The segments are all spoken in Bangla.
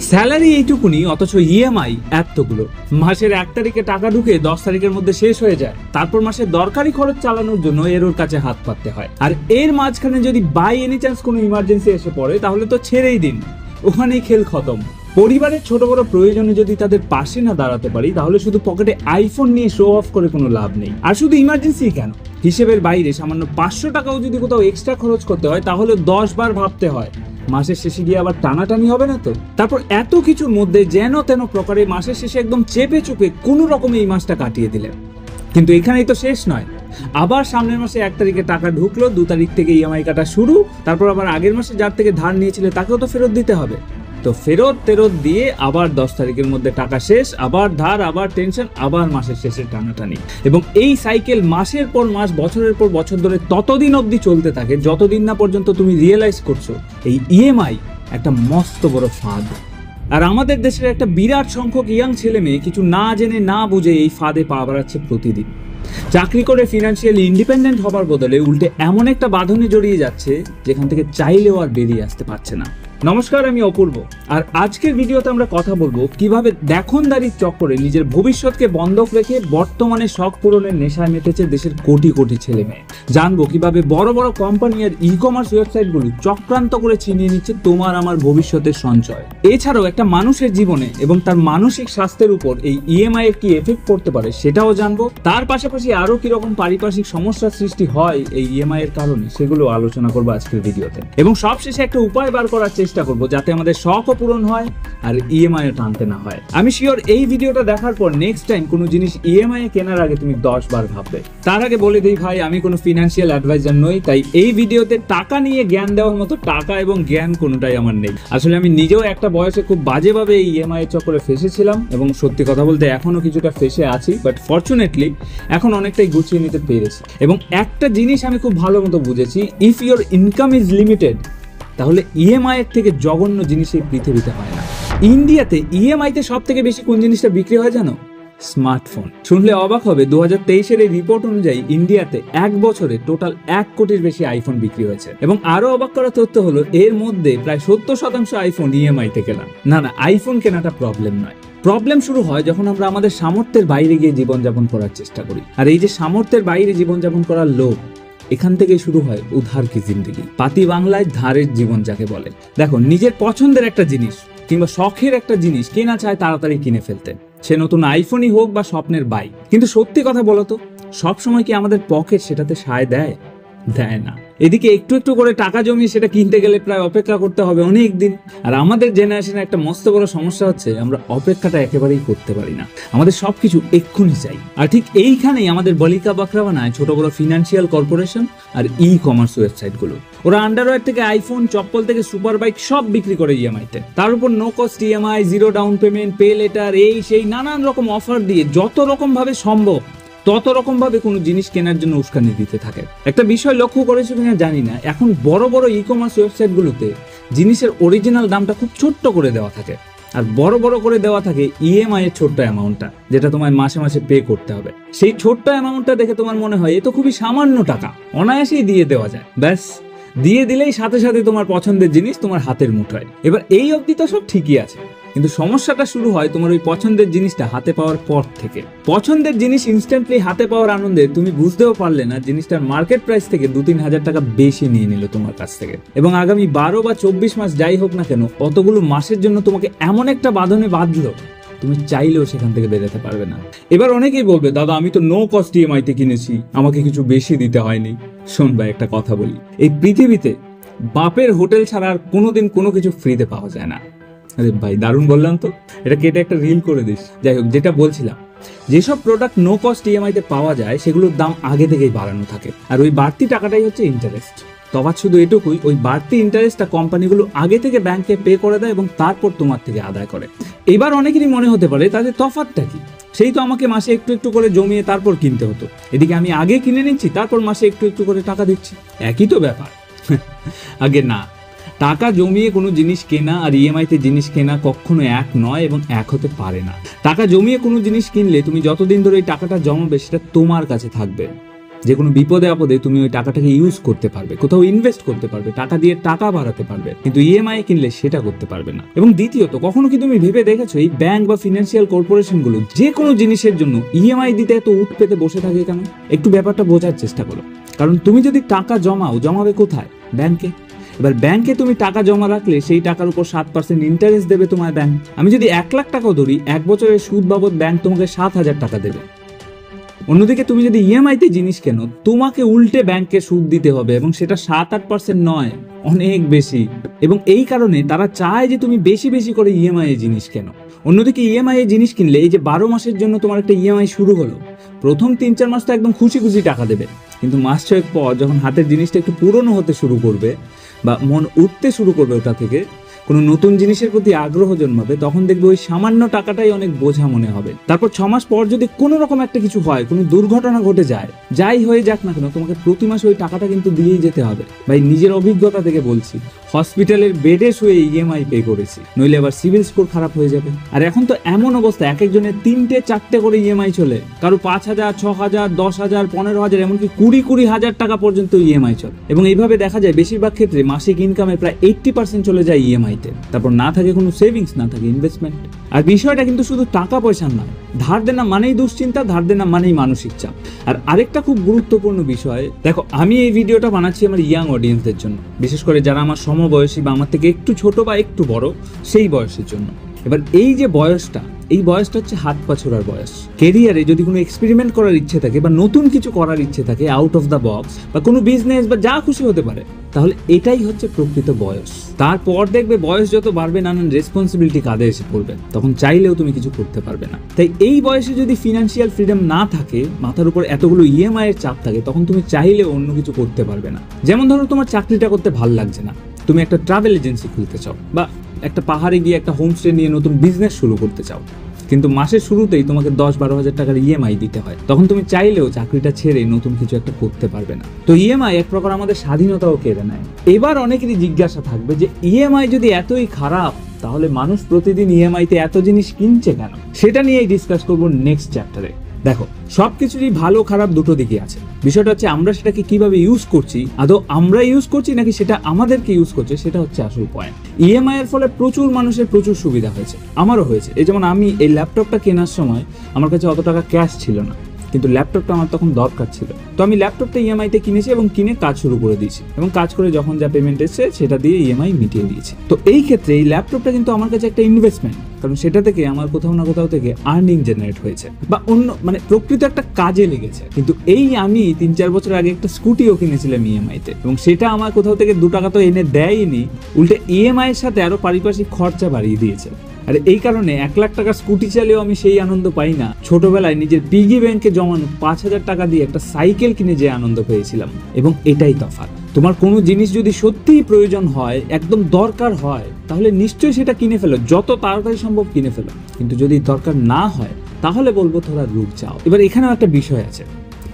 স্যালারি এইটুকুনি, অথচ ইএমআই এতগুলো। মাসের এক তারিখে টাকা ঢুকে দশ তারিখের মধ্যে শেষ হয়ে যায়। তারপর মাসের দরকারি খরচ চালানোর জন্য এর ওর কাছে হাত পাততে হয়। আর এর মাঝখানে যদি বাই এনি চান্স কোনো ইমার্জেন্সি এসে পড়ে, তাহলে তো ছেড়েই দিন। ওখানেই খেল খতম। পরিবারের ছোট বড় প্রয়োজনে যদি তাদের পাশে না দাঁড়াতে পারি, তাহলে শুধু পকেটে আইফোন নিয়ে শো অফ করে কোনো লাভ নেই। আর শুধু ইমার্জেন্সি কেন? হিসেবের বাইরে সামান্য পাঁচশো টাকাও যদি কোথাও এক্সট্রা খরচ করতে হয়, তাহলে দশ বার ভাবতে হয়। মাসের শেষে গিয়ে আবার টানাটানি হবে না তো? তারপর এত কিছুর মধ্যে যেন তেন প্রকারে মাসের শেষে একদম চেপে চুপে কোনো রকমে এই মাসটা কাটিয়ে দিলেন। কিন্তু এখানেই তো শেষ নয়। আবার সামনের মাসে এক তারিখে টাকা ঢুকলো, দু তারিখ থেকে ইএমআই কাটা শুরু, তারপর আবার আগের মাসে যার থেকে ধার নিয়েছিলে তাকেও তো ফেরত দিতে হবে। তো ফেরত তেরত দিয়ে আবার দশ তারিখের মধ্যে টাকা শেষ, আবার ধার, আবার টেনশন, আবার মাসের শেষে টানাটানি। এবং এই সাইকেল মাসের পর মাস, বছরের পর বছর ধরে ততদিন অবধি চলতে থাকে, যতদিন না পর্যন্ত তুমি রিয়েলাইজ করছ, এই ইএমআই একটা মস্ত বড় ফাঁদ। আর আমাদের দেশের একটা বিরাট সংখ্যক ইয়াং ছেলে মেয়ে কিছু না জেনে, না বুঝে এই ফাঁদে পা বাড়াচ্ছে প্রতিদিন। চাকরি করে ফিনান্সিয়াল ইন্ডিপেন্ডেন্ট হবার বদলে উল্টে এমন একটা বাঁধনে জড়িয়ে যাচ্ছে, যেখান থেকে চাইলেও আর বেরিয়ে আসতে পারছে না। নমস্কার, আমি অপূর্ব। আর আজকের ভিডিওতে আমরা কথা বলব কীভাবে দেখনদারির চক্করে নিজের ভবিষ্যৎকে বন্ধক রেখে বর্তমানে শখ পূরণের নেশায় মেতেছে দেশের কোটি কোটি ছেলে মেয়ে। জানব কীভাবে বড় বড় কোম্পানি আর ই কমার্স ওয়েবসাইটগুলো চক্রান্ত করে ছিনিয়ে নিচ্ছে তোমার আমার ভবিষ্যতের সঞ্চয়। এছাড়াও একটা মানুষের জীবনে এবং তার মানসিক স্বাস্থ্যের উপর এই ইএমআই এর কি এফেক্ট পড়তে পারে সেটাও জানব। তার পাশাপাশি আরও কীরকম পারিপার্শ্বিক সমস্যার সৃষ্টি হয় এই ইএমআই এর কারণে সেগুলো আলোচনা করব আজকের ভিডিওতে। এবং সবশেষে একটা উপায় বার করার চেষ্টা করব যাতে আমাদের শখও পূরণ হয় আর ইএমআই ও টানতে না হয়। আমি শিওর এই ভিডিওটা দেখার পর নেক্সট টাইম কোনো জিনিস ইএমআই এ কেনার আগে তুমি দশ বার ভাববে। তার আগে বলে দিই ভাই, আমি কোনো ফিনান্সিয়াল অ্যাডভাইজার নই, তাই এই ভিডিওতে টাকা নিয়ে জ্ঞান দেওয়ার মতো টাকা এবং জ্ঞান কোনোটাই আমার নেই। আসলে আমি নিজেও একটা বয়সে খুব বাজেভাবে এই ইএমআই এর চক্করে ফেসেছিলাম এবং সত্যি কথা বলতে এখনও কিছুটা ফেসে আছি বাট ফর্চুনেটলি এখন অনেকটাই গুছিয়ে নিতে পেরেছি। এবং একটা জিনিস আমি খুব ভালো মতো বুঝেছি if your income is limited তাহলে ইএমআই এর থেকে জঘন্য জিনিস এই পৃথিবীতে হয় না। ইন্ডিয়াতে ইএমআই তে সব থেকে বেশি কোন জিনিসটা বিক্রি হয় জানো? স্মার্টফোন। শুনলে অবাক হবে দু হাজার তেইশের এই রিপোর্ট অনুযায়ী ইন্ডিয়াতে এক বছরে টোটাল এক কোটির বেশি আইফোন বিক্রি হয়েছে। এবং আরও অবাক করা তথ্য হলো, এর মধ্যে প্রায় সত্তর শতাংশ আইফোন ইএমআই তে কেনা। না না আইফোন কেনাটা প্রবলেম নয়। প্রবলেম শুরু হয় যখন আমরা আমাদের সামর্থ্যের বাইরে গিয়ে জীবনযাপন করার চেষ্টা করি। আর এই যে সামর্থ্যের বাইরে জীবনযাপন করার লোভ এখান থেকে শুরু হয় উধার কি জিন্দগি। পাতি বাংলায় ধারের জীবন যাকে বলে। দেখো, নিজের পছন্দের একটা জিনিস কিংবা শখের একটা জিনিস কেনা চায় তাড়াতাড়ি কিনে ফেলতে। সে নতুন আইফোনই হোক বা স্বপ্নের বাইক কিন্তু সত্যি কথা বলতো সবসময় সব সময় কি আমাদের পকেট সেটাতে সায় দেয়? দেয় না। এদিকে একটু একটু করে টাকা জমিয়ে সেটা কিনতে গেলে প্রায় অপেক্ষা করতে হবে অনেক দিন আর আমাদের জেনারেশনে একটা মস্ত বড় সমস্যা হচ্ছে, আমরা অপেক্ষাটা একেবারেই করতে পারি না। আমাদের সবকিছু এক্ষুনি চাই। আর ঠিক এইখানেই আমাদের বলিকা বাকরা বানায় ছোট বড় ফিনান্সিয়াল কর্পোরেশন আর ই কমার্স ওয়েবসাইটগুলো ওরা আন্ডারওয়্যার থেকে আইফোন চপ্পল থেকে সুপার বাইক সব বিক্রি করে ইএমআইতে তার উপর no cost EMI zero down payment pay later এই সেই নানান রকম অফার দিয়ে যত রকম ভাবে সম্ভব তত রকম ভাবে কোনো জিনিস কেনার জন্য উস্কানি দিতে থাকে। একটা বিষয় লক্ষ্য করেছ কিনা জানি না। এখন বড় বড় ই কমার্স ওয়েবসাইটগুলোতে জিনিসের অরিজিনাল দামটা খুব ছোট্ট করে দেওয়া থাকে। আর বড় বড় করে দেওয়া থাকে ইএমআই এর ছোট্ট অ্যামাউন্টটা যেটা তোমায় মাসে মাসে পে করতে হবে। সেই ছোট্ট অ্যামাউন্টটা দেখে তোমার মনে হয় এ তো খুবই সামান্য টাকা। অনায়াসেই দিয়ে দেওয়া যায়। ব্যাস, দিয়ে দিলেই সাথে সাথে তোমার পছন্দের জিনিস তোমার হাতের মুঠোয়। এবার এই অবধি তো সব ঠিকই আছে। কিন্তু সমস্যাটা শুরু হয় তোমার ওই পছন্দের জিনিসটা হাতে পাওয়ার পর থেকে। পছন্দের জিনিস ইনস্ট্যান্টলি হাতে পাওয়ার আনন্দে তুমি বুঝতেও পারলে না জিনিসটার মার্কেট প্রাইস থেকে দু তিন হাজার টাকা বেশি নিয়ে নিল তোমার কাছ থেকে। এবং আগামী বারো বা চব্বিশ মাস যাই হোক না কেন, অতগুলো মাসের জন্য তোমাকে এমন একটা বাঁধনে বাঁধলো, তুমি চাইলেও সেখান থেকে বেরোতে পারবে না। এবার অনেকেই বলবে, দাদা, আমি তো নো কস্ট ইএমআই তে কিনেছি, আমাকে কিছু বেশি দিতে হয়নি। শোন ভাই, একটা কথা বলি, এই পৃথিবীতে বাপের হোটেল ছাড়া আর কোনোদিন কোনো কিছু ফ্রিতে পাওয়া যায় না। আরে ভাই, দারুণ বললাম তো। এটা কেটে একটা রিল করে দিস। যাই হোক, যেটা বলছিলাম, যেসব প্রোডাক্ট নো কস্ট ইএমআই তে পাওয়া যায়, সেগুলোর দাম আগে থেকেই বাড়ানো থাকে। আর ওই বাড়তি টাকাটাই হচ্ছে ইন্টারেস্ট তফাৎ শুধু এটুকুই, ওই বাড়তি ইন্টারেস্টটা কোম্পানিগুলো আগে থেকে ব্যাংকে পে করে দেয় এবং তারপর তোমার থেকে আদায় করে। এবার অনেকেরই মনে হতে পারে, তাদের তফাৎটা কি? সেই তো আমাকে মাসে একটু একটু করে জমিয়ে তারপর কিনতে হতো। এদিকে আমি আগে কিনে নিচ্ছি, তারপর মাসে একটু একটু করে টাকা দিচ্ছি। একই তো ব্যাপার। আগে না টাকা জমিয়ে কোনো জিনিস কেনা আর ইএমআইতে জিনিস কেনা কখনো এক নয় এবং এক হতে পারে না। টাকা জমিয়ে কোনো জিনিস কিনলে তুমি যতদিন ধরে এই টাকাটা জমাবে, সেটা তোমার কাছে থাকবে। যে কোনো বিপদে আপদে তুমি ওই টাকাটাকে ইউজ করতে পারবে, কোথাও ইনভেস্ট করতে পারবে, টাকা দিয়ে টাকা বাড়াতে পারবে, কিন্তু ইএমআই কিনলে সেটা করতে পারবে না। এবং দ্বিতীয়ত, কখনো কি তুমি ভেবে দেখেছ এই ব্যাংক বা ফিনান্সিয়াল কর্পোরেশনগুলো যে কোনো জিনিসের জন্য ইএমআই দিতে এত উঠ পেতে বসে থাকে কেন? একটু ব্যাপারটা বোঝার চেষ্টা করো। কারণ তুমি যদি টাকা জমাও, জমাবে কোথায়? ব্যাংকে। এবার ব্যাংকে তুমি টাকা জমা রাখলে সেই টাকার উপর সাত পার্সেন্ট ইন্টারেস্ট দেবে তোমার ব্যাংক আমি যদি এক লাখ টাকাও ধরি, এক বছরের সুদ বাবদ ব্যাংক তোমাকে সাত হাজার টাকা দেবে। অন্যদিকে তুমি যদি ইএমআইতে জিনিস কেন, তোমাকে উল্টে ব্যাংকে সুদ দিতে হবে এবং সেটা সাত আট পার্সেন্ট নয়, অনেক বেশি। এবং এই কারণে তারা চায় যে তুমি বেশি বেশি করে ইএমআই এ জিনিস কেন। অন্যদিকে ইএমআই এ জিনিস কিনলে এই যে বারো মাসের জন্য তোমার একটা ইএমআই শুরু হলো। প্রথম তিন চার মাস তো একদম খুশি খুশি টাকা দেবে। কিন্তু মাস ছয়েক পর যখন হাতের জিনিসটা একটু পুরনো হতে শুরু করবে বা মন উঠতে শুরু করবে ওটা থেকে কোনো নতুন জিনিসের প্রতি আগ্রহ জন্মাবে, তখন দেখবে ওই সামান্য টাকাটাই অনেক বোঝা মনে হবে। তারপর ছ মাস পর যদি কোনো রকম একটা কিছু হয়, কোনো দুর্ঘটনা ঘটে যায়, যাই হয়ে যাক না কেন, তোমাকে প্রতি মাসে ওই টাকাটা কিন্তু দিয়েই যেতে হবে। ভাই, নিজের অভিজ্ঞতা থেকে বলছি, হসপিটালের বেডে শুয়ে ইএমআই পে করেছি, নইলে আবার সিভিল স্কোর খারাপ হয়ে যাবে। আর এখন তো এমন অবস্থা, এক একজনের তিনটে, চারটে করে ইএমআই চলে, কারও পাঁচ হাজার, ছ হাজার, দশ হাজার, পনেরো হাজার, এমনকি কুড়ি কুড়ি হাজার টাকা পর্যন্ত ইএমআই চলে। এবং এইভাবে দেখা যায়, বেশিরভাগ ক্ষেত্রে মাসিক ইনকামের প্রায় এইট্টি পার্সেন্ট চলে যায় ইএমআইতে তারপর না থাকে কোনো সেভিংস না থাকে ইনভেস্টমেন্ট আর বিষয়টা কিন্তু শুধু টাকা পয়সা নয়, ধার দেনা মানেই দুশ্চিন্তা, ধার দেনা মানেই মানসিক চাপ। আর আরেকটা খুব গুরুত্বপূর্ণ বিষয়, দেখো, আমি এই ভিডিওটা বানাচ্ছি আমার ইয়াং অডিয়েন্সদের জন্য। বিশেষ করে যারা আমার সমবয়সী বা আমার থেকে একটু ছোট বা একটু বড়, সেই বয়সের জন্য। এবার এই যে বয়সটা, এই বয়সটা হচ্ছে হাত পা ছোড়ার বয়স। কেরিয়ারে যদি কোনো এক্সপেরিমেন্ট করার ইচ্ছে থাকে বা নতুন কিছু করার ইচ্ছে থাকে আউট অফ দ্য বক্স বা কোনো বিজনেস বা যা খুশি হতে পারে তাহলে এটাই হচ্ছে প্রকৃত বয়স। তারপর দেখবে বয়স যত বাড়বে, নানান রেসপন্সিবিলিটি কাঁধে এসে পড়বে। তখন চাইলেও তুমি কিছু করতে পারবে না। তাই এই বয়সে যদি ফিনান্সিয়াল ফ্রিডম না থাকে, মাথার উপর এতগুলো ইএমআই এর চাপ থাকে, তখন তুমি চাইলেও অন্য কিছু করতে পারবে না। যেমন ধরো, তোমার চাকরিটা করতে ভালো লাগছে না। তুমি একটা ট্রাভেল এজেন্সি খুলতে চাও বা একটা পাহাড়ে গিয়ে একটা হোমস্টে নিয়ে নতুন বিজনেস শুরু করতে চাও। কিন্তু মাসের শুরুতেই তোমাকে দশ বারো হাজার টাকার ইএমআই দিতে হয়। তখন তুমি চাইলেও চাকরিটা ছেড়ে নতুন কিছু একটা করতে পারবে না। তো ইএমআই এক প্রকার আমাদের স্বাধীনতাও কেড়ে নেয়। এবার অনেকেরই জিজ্ঞাসা থাকবে যে ইএমআই যদি এতই খারাপ, তাহলে মানুষ প্রতিদিন ইএমআই তে এত জিনিস কিনছে কেন? সেটা নিয়েই ডিসকাস করব নেক্সট চ্যাপ্টারে দেখো সব কিছুরই ভালো খারাপ দুটো দিকে আছে। বিষয়টা হচ্ছে আমরা সেটাকে কীভাবে ইউজ করছি, আদৌ আমরা ইউজ করছি নাকি সেটা আমাদেরকে ইউজ করছে, সেটা হচ্ছে আসল পয়েন্ট ইএমআই এর ফলে প্রচুর মানুষের প্রচুর সুবিধা হয়েছে, আমারও হয়েছে। এই যেমন আমি এই ল্যাপটপটা কেনার সময় আমার কাছে অত টাকা ক্যাশ ছিল না, কিন্তু ল্যাপটপটা আমার তখন দরকার ছিল। তো আমি ল্যাপটপটা ইএমআইতে কিনেছি এবং কিনে কাজ শুরু করে দিয়েছি এবং কাজ করে যখন যা পেমেন্ট এসেছে সেটা দিয়ে ইএমআই মিটিয়ে দিয়েছি। তো এই ক্ষেত্রে এই ল্যাপটপটা কিন্তু আমার কাছে একটা ইনভেস্টমেন্ট কারণ সেটা থেকে আমার কোথাও না কোথাও থেকে আর্নিং জেনারেট হয়েছে। বা অন্য মানে প্রকৃত একটা কাজে লেগেছে। কিন্তু এই আমি তিন চার বছর আগে একটা স্কুটিও কিনেছিলাম ইএমআইতে এবং সেটা আমার কোথাও থেকে দু টাকা তো এনে দেয়নি উল্টে ইএমআই এর সাথে আরও পারিপার্শ্বিক খরচা বাড়িয়ে দিয়েছে। আর এই কারণে এক লাখ টাকা স্কুটি চালিয়েও আমি সেই আনন্দ পাই না। ছোটবেলায় নিজের পিগি ব্যাংকে জমানো পাঁচ হাজার টাকা দিয়ে একটা সাইকেল কিনে যে আনন্দ পেয়েছিলাম। এবং এটাই তফাৎ। তোমার কোনো জিনিস যদি সত্যিই প্রয়োজন হয়, একদম দরকার হয়, তাহলে নিশ্চয়ই সেটা কিনে ফেলো, যত তাড়াতাড়ি সম্ভব কিনে ফেলো। কিন্তু যদি দরকার না হয়, তাহলে বলব তোরা রুখ যাও এবার এখানেও একটা বিষয় আছে।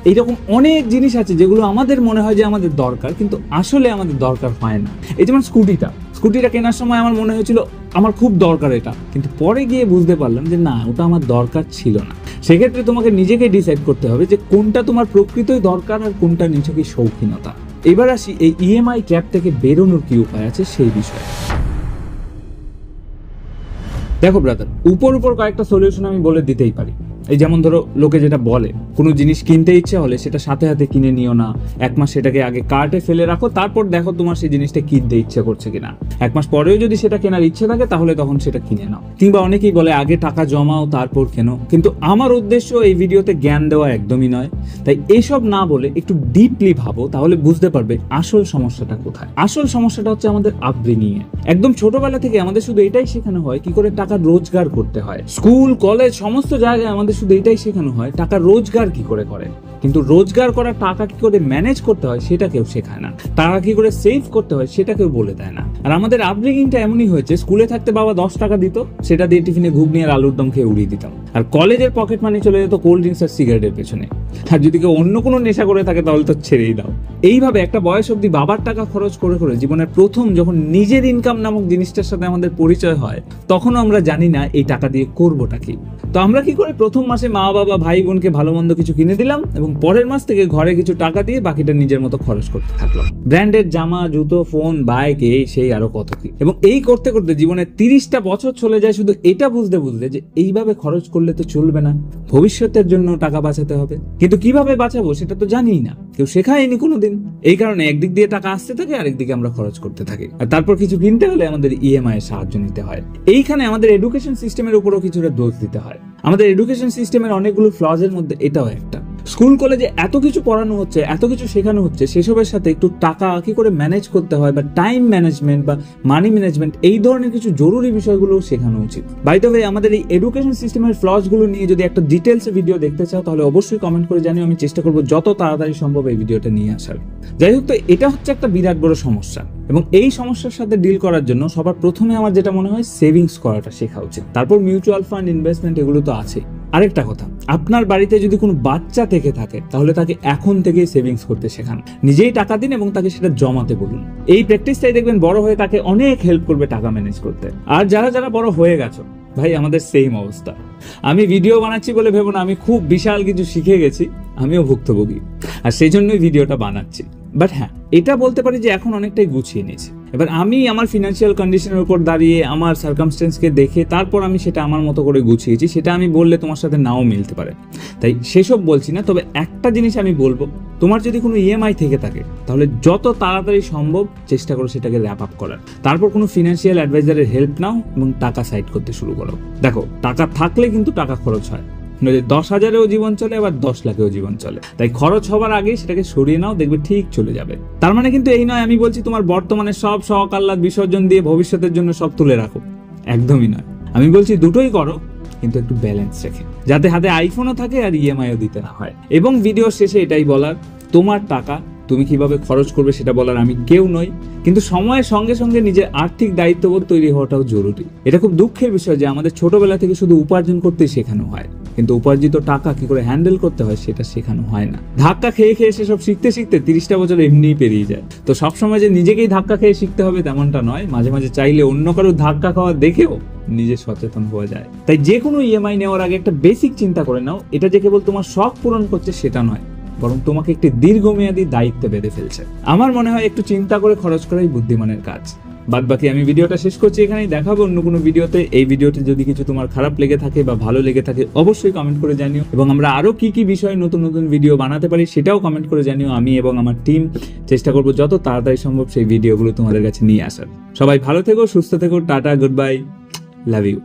এইরকম অনেক জিনিস আছে যেগুলো আমাদের মনে হয় যে আমাদের দরকার, কিন্তু আসলে আমাদের দরকার হয় না। এই যেমন স্কুটিটা। স্কুটিটা কেনার সময় আমার মনে হয়েছিল আমার খুব দরকার এটা। কিন্তু পরে গিয়ে বুঝতে পারলাম যে না, ওটা আমার দরকার ছিল না। সেক্ষেত্রে তোমাকে নিজেকে ডিসাইড করতে হবে যে কোনটা তোমার প্রকৃতই দরকার আর কোনটা নিজেকে শৌখিনতা। এবার আসি এই ইএমআই ট্র্যাপ থেকে বেরোনোর কি উপায় আছে সেই বিষয়ে। দেখো ব্রাদার উপর উপর কয়েকটা সলিউশন আমি বলে দিতেই পারি। এই যেমন ধরো লোকে যেটা বলে, কোনো জিনিস কিনতে ইচ্ছে হলে সেটা সাথে সাথে কিনে নিও না। এক মাস সেটাকে আগে কার্টে ফেলে রাখো, তারপর দেখো তোমার সেই জিনিসটা কিনতে ইচ্ছে করছে কিনা। এক মাস পরেও যদি সেটা কেনার ইচ্ছে থাকে, তাহলে তখন সেটা কিনে নাও। কিংবা অনেকেই বলে, আগে টাকা জমাও, তারপর কেনো। কিন্তু আমার উদ্দেশ্য এই ভিডিওতে জ্ঞান দেওয়া একদমই নয়। তাই এসব না বলে একটু ডিপলি ভাবো, তাহলে বুঝতে পারবে আসল সমস্যাটা কোথায়। আসল সমস্যাটা হচ্ছে আমাদের আপব্রিঙিং এ একদম ছোটবেলা থেকে আমাদের শুধু এটাই শেখানো হয়, কি করে টাকা রোজগার করতে হয়। স্কুল, কলেজ, সমস্ত জায়গায় আমাদের শুধু এটাই শেখানো হয়, টাকা রোজগার কি করে করেন কিন্তু রোজগার করা টাকা কি করে ম্যানেজ করতে হয় সেটা কেউ শেখায় না। টাকা কি করে সেভ করতে হয় সেটা কেউ বলে দেয় না। আর আমাদের আপব্রিঙ্গিংটা এমনই হয়েছে স্কুলে থাকতে বাবা দশ টাকা দিত, সেটা দিয়ে টিফিনে ঘুগনি আর আলুর দম খেয়ে উড়িয়ে দিতাম। আর কলেজের পকেট মানি চলে যেত কোল্ড ড্রিঙ্কস আর সিগারেটের পেছনে। আর যদি কেউ অন্য কোনো নেশা করে থাকে তাহলে তো ছেড়েই দাও। এইভাবে একটা বয়স অবধি বাবার টাকা খরচ করে করে জীবনের প্রথম যখন নিজের ইনকাম নামক জিনিসটার সাথে আমাদের পরিচয় হয়, তখনও আমরা জানি না এই টাকা দিয়ে করবোটা কি। তো আমরা কি করে প্রথম মাসে মা, বাবা, ভাই, বোনকে ভালো মন্দ কিছু কিনে দিলাম এবং পরের মাস থেকে ঘরে কিছু টাকা দিয়ে বাকিটা নিজের মতো খরচ করতে থাকল ব্র্যান্ডের জামা, জুতো, ফোন, বাইক, এই, সেই, আরও কত কি। এবং এই করতে করতে জীবনে তিরিশটা বছর চলে যায় শুধু এটা বুঝতে বুঝতে যে এইভাবে খরচ করলে তো চলবে না। ভবিষ্যতের জন্য টাকা বাঁচাতে হবে। কিন্তু কীভাবে বাঁচাবো সেটা তো জানিই না। কেউ শেখায়নি কোনোদিন। এই কারণে একদিক দিয়ে টাকা আসতে থাকে আরেকদিকে আমরা খরচ করতে থাকি। আর তারপর কিছু কিনতে হলে আমাদের ইএমআই এর সাহায্য নিতে হয়। এইখানে আমাদের এডুকেশন সিস্টেমের উপরও কিছুটা দোষ দিতে হয়। আমাদের এডুকেশন সিস্টেমের অনেকগুলো ফ্লজের মধ্যে এটাও একটা। স্কুল কলেজে এত কিছু পড়ানো হচ্ছে, এত কিছু শেখানো হচ্ছে, সেসবের সাথে একটু টাকা কি করে ম্যানেজ করতে হয় বা টাইম ম্যানেজমেন্ট বা মানি ম্যানেজমেন্ট এই ধরনের কিছু জরুরি বিষয়গুলো শেখানো উচিত। বাই দ্য ওয়ে আমাদের এই এডুকেশন সিস্টেমের ফ্লসগুলো নিয়ে যদি একটা ডিটেলসে ভিডিও দেখতে চাও, তাহলে অবশ্যই কমেন্ট করে জানিও, আমি চেষ্টা করব যত তাড়াতাড়ি সম্ভব এই ভিডিওটা নিয়ে আসার। যাই হোক তো, এটা হচ্ছে একটা বিরাট বড় সমস্যা। এবং এই সমস্যার সাথে ডিল করার জন্য সবার প্রথমে আমার যেটা মনে হয় সেভিংস করাটা শেখা উচিত। তারপর মিউচুয়াল ফান্ড ইনভেস্টমেন্ট এগুলো তো আছে আরেকটা কথা, আপনার বাড়িতে যদি কোনো বাচ্চা থেকে থাকে, তাহলে তাকে এখন থেকেই সেভিংস করতে শেখান। নিজেই টাকা দিন এবং তাকে সেটা জমাতে বলুন। এই প্র্যাকটিসটাই দেখবেন বড় হয়ে তাকে অনেক হেল্প করবে টাকা ম্যানেজ করতে। আর যারা যারা বড় হয়ে গেছো, ভাই, আমাদের সেম অবস্থা। আমি ভিডিও বানাচ্ছি বলে ভেবো না, আমি খুব বিশাল কিছু শিখে গেছি, আমিও ভুক্তভোগী। আর সেই জন্যই ভিডিওটা বানাচ্ছি। বাট হ্যাঁ এটা বলতে পারি যে এখন অনেকটাই গুছিয়ে নিয়েছে। এবার আমি আমার ফিনান্সিয়াল কন্ডিশনের উপর দাঁড়িয়ে আমার সার্কামস্টেন্সকে দেখে তারপর আমি সেটা আমার মতো করে গুছিয়েছি, সেটা আমি বললে তোমার সাথে নাও মিলতে পারে। তাই সেসব বলছি না, তবে একটা জিনিস আমি বলব, তোমার যদি কোনো ইএমআই থেকে থাকে, তাহলে যত তাড়াতাড়ি সম্ভব চেষ্টা করো সেটাকে র্যাপ আপ করার। তারপর কোনো ফিনান্সিয়াল অ্যাডভাইজারের হেল্প নাও এবং টাকা সাইড করতে শুরু করো। দেখো, টাকা থাকলে কিন্তু টাকা খরচ হয়। নইলে দশ হাজারেও জীবন চলে, আবার দশ লাখেও জীবন চলে। তাই খরচ হবার আগে সেটাকে সরিয়ে নাও, দেখবে ঠিক চলে যাবে। তার মানে কিন্তু এই নয়, আমি বলছি তোমার বর্তমানে সব শখ বিসর্জন দিয়ে ভবিষ্যতের জন্য সব তুলে রাখো। একদমই নয়। আমি বলছি দুটোই করো, কিন্তু একটু ব্যালেন্স রেখে। যাতে হাতে আইফোনও থাকে আর ইএমআইও দিতে না হয়। এবং ভিডিও শেষে এটাই বলার, তোমার টাকা, তুমি কীভাবে খরচ করবে সেটা বলার আমি কেউ নই। কিন্তু সময়ের সঙ্গে সঙ্গে নিজের আর্থিক দায়িত্ববোধ তৈরি হওয়াটাও জরুরি। এটা খুব দুঃখের বিষয় যে আমাদের ছোটবেলা থেকে শুধু উপার্জন করতেই শেখানো হয়। কিন্তু উপার্জিত টাকা কি করে হ্যান্ডেল করতে হয় সেটা শেখানো হয় না। ধাক্কা খেয়ে খেয়ে সেসব শিখতে শিখতে তিরিশটা বছর এমনিই পেরিয়ে যায়। তো সবসময় যে নিজেকেই ধাক্কা খেয়ে শিখতে হবে তেমনটা নয়, মাঝে মাঝে চাইলে অন্য কারও ধাক্কা খাওয়া দেখেও নিজে সচেতন হওয়া যায়। তাই যে কোনো ইএমআই নেওয়ার আগে একটা বেসিক চিন্তা করে নাও, এটা যে কেবল তোমার শখ পূরণ করছে সেটা নয়, বরং তোমাকে একটি দীর্ঘমেয়াদী দায়িত্বে বেঁধে ফেলছে। আমার মনে হয় একটু চিন্তা করে খরচ করাই বুদ্ধিমানের কাজ। বাদ বাকি আমি ভিডিওটা শেষ করছি, এখানেই দেখাবো। অন্য কোনো ভিডিওতে এই ভিডিওতে যদি কিছু তোমার খারাপ লেগে থাকে বা ভালো লেগে থাকে, অবশ্যই কমেন্ট করে জানিও। এবং আমরা আরও কি কি বিষয়ে নতুন নতুন ভিডিও বানাতে পারি সেটাও কমেন্ট করে জানিও আমি এবং আমার টিম চেষ্টা করব যত তাড়াতাড়ি সম্ভব সেই ভিডিওগুলো তোমাদের কাছে নিয়ে আসার। সবাই ভালো থেকো, সুস্থ থেকো, tata good bye love you